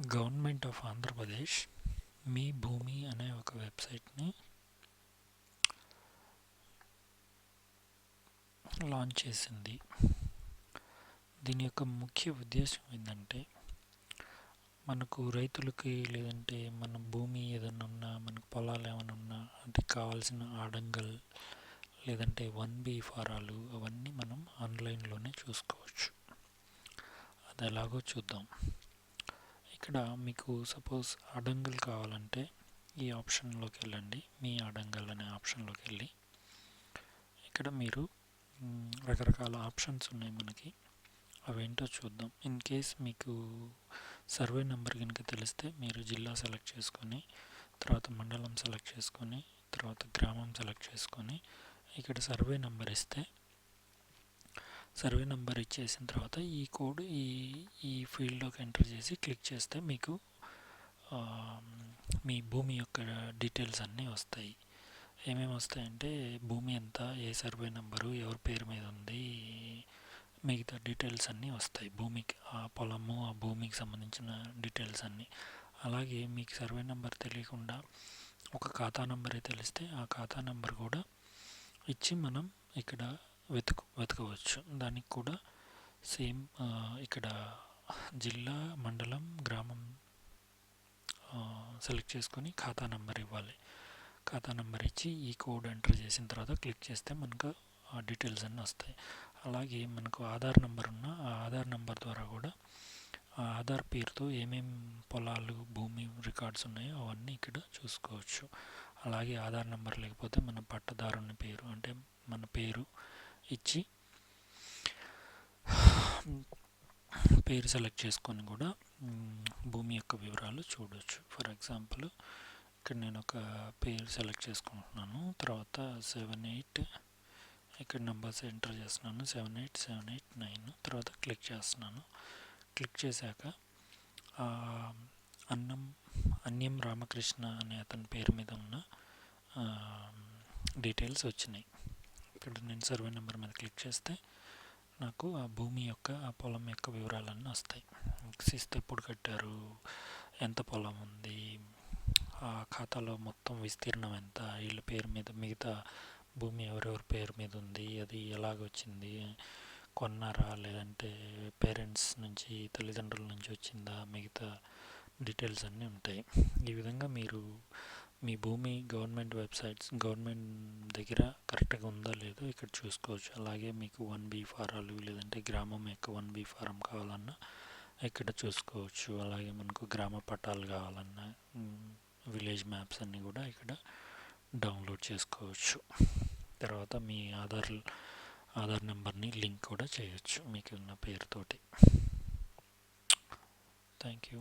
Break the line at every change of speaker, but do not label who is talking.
Government of Andhra Pradesh మీ భూమి అనే ఒక వెబ్సైట్ని లాంచ్ చేసింది. దీని యొక్క ముఖ్య ఉద్దేశం ఏంటంటే మనకు రైతులకి లేదంటే మన భూమి ఏదైనా ఉన్నా మనకు పొలాలు ఏమైనా ఉన్నా అంటే కావాల్సిన ఆడంగల్ లేదంటే వన్ బి ఫారాలు అవన్నీ మనం ఆన్లైన్లోనే చూసుకోవచ్చు. అది ఎలాగో చూద్దాం. ఇక్కడ మీకు సపోజ్ అడంగల్ కావాలంటే ఈ ఆప్షన్లోకి వెళ్ళండి. మీ అడంగల్ అనే ఆప్షన్లోకి వెళ్ళి ఇక్కడ మీరు రకరకాల ఆప్షన్స్ ఉన్నాయి మనకి. అవేంటో చూద్దాం. ఇన్ కేస్ మీకు సర్వే నెంబర్ కనుక తెలిస్తే మీరు జిల్లా సెలెక్ట్ చేసుకొని తర్వాత మండలం సెలెక్ట్ చేసుకొని తర్వాత గ్రామం సెలెక్ట్ చేసుకొని ఇక్కడ సర్వే నెంబర్ ఇస్తే సర్వే నెంబర్ ఇచ్చేసిన తర్వాత ఈ కోడ్ ఈ ఈ ఫీల్డ్లోకి ఎంటర్ చేసి క్లిక్ చేస్తే మీకు మీ భూమి యొక్క డీటెయిల్స్ అన్నీ వస్తాయి. ఏమేమి వస్తాయంటే భూమి ఎంత ఏ సర్వే నెంబరు ఎవరి పేరు మీద ఉంది మిగతా డీటెయిల్స్ అన్నీ వస్తాయి. భూమికి ఆ పొలము ఆ భూమికి సంబంధించిన డీటెయిల్స్ అన్నీ. అలాగే మీకు సర్వే నెంబర్ తెలియకుండా ఒక ఖాతా నెంబరే తెలిస్తే ఆ ఖాతా నెంబర్ కూడా ఇచ్చి మనం ఇక్కడ వెతుకు వెతకవచ్చు. దానికి కూడా సేమ్ ఇక్కడ జిల్లా మండలం గ్రామం సెలెక్ట్ చేసుకొని ఖాతా నెంబర్ ఇవ్వాలి. ఖాతా నెంబర్ ఇచ్చి ఈ కోడ్ ఎంటర్ చేసిన తర్వాత క్లిక్ చేస్తే మనకు ఆ డీటెయిల్స్ అన్నీ వస్తాయి. అలాగే మనకు ఆధార్ నెంబర్ ఉన్న ఆ ఆధార్ నెంబర్ ద్వారా కూడా ఆ ఆధార్ పేరుతో ఏమేం పొలాలు భూమి రికార్డ్స్ ఉన్నాయో అవన్నీ ఇక్కడ చూసుకోవచ్చు. అలాగే ఆధార్ నెంబర్ లేకపోతే మన పట్టదారుని పేరు అంటే మన పేరు ఇచ్చి పేరు సెలెక్ట్ చేసుకొని కూడా భూమి యొక్క వివరాలు చూడవచ్చు ఫర్ ఎగ్జాంపుల్ ఇక్కడ నేను ఒక పేరు సెలెక్ట్ చేసుకుంటున్నాను. తర్వాత సెవెన్ ఎయిట్ ఇక్కడ నెంబర్స్ ఎంటర్ చేస్తున్నాను. Seven eight seven eight nine. తర్వాత క్లిక్ చేస్తున్నాను. క్లిక్ చేశాక అన్నం అన్యం రామకృష్ణ అనే అతని పేరు మీద ఉన్న డీటెయిల్స్ వచ్చినాయి. ఇక్కడ నేను సర్వే నెంబర్ మీద క్లిక్ చేస్తే నాకు ఆ భూమి యొక్క ఆ పొలం యొక్క వివరాలన్నీ వస్తాయి. శిస్తు ఎప్పుడు కట్టారు? ఎంత పొలం ఉంది? ఆ ఖాతాలో మొత్తం విస్తీర్ణం ఎంత? వీళ్ళ పేరు మీద మిగతా భూమి ఎవరెవరి పేరు మీద ఉంది? అది ఎలాగొచ్చింది? కొన్నారా? లేదంటే పేరెంట్స్ నుంచి తల్లిదండ్రుల నుంచి వచ్చిందా? మిగతా డీటెయిల్స్ అన్నీ ఉంటాయి. ఈ విధంగా మీరు మీ భూమి గవర్నమెంట్ వెబ్సైట్స్ గవర్నమెంట్ దగ్గర కరెక్ట్గా ఉందా లేదో ఇక్కడ చూసుకోవచ్చు. అలాగే మీకు వన్ బీ ఫారాలు లేదంటే గ్రామం యొక్క వన్ బీ ఫారం కావాలన్నా ఇక్కడ చూసుకోవచ్చు. అలాగే మనకు గ్రామ పట్టాలు కావాలన్నా విలేజ్ మ్యాప్స్ అన్నీ కూడా ఇక్కడ డౌన్లోడ్ చేసుకోవచ్చు. తర్వాత మీ ఆధార్ ఆధార్ నెంబర్ని లింక్ కూడా చేయొచ్చు మీకు ఉన్న పేరుతోటి. Thank you.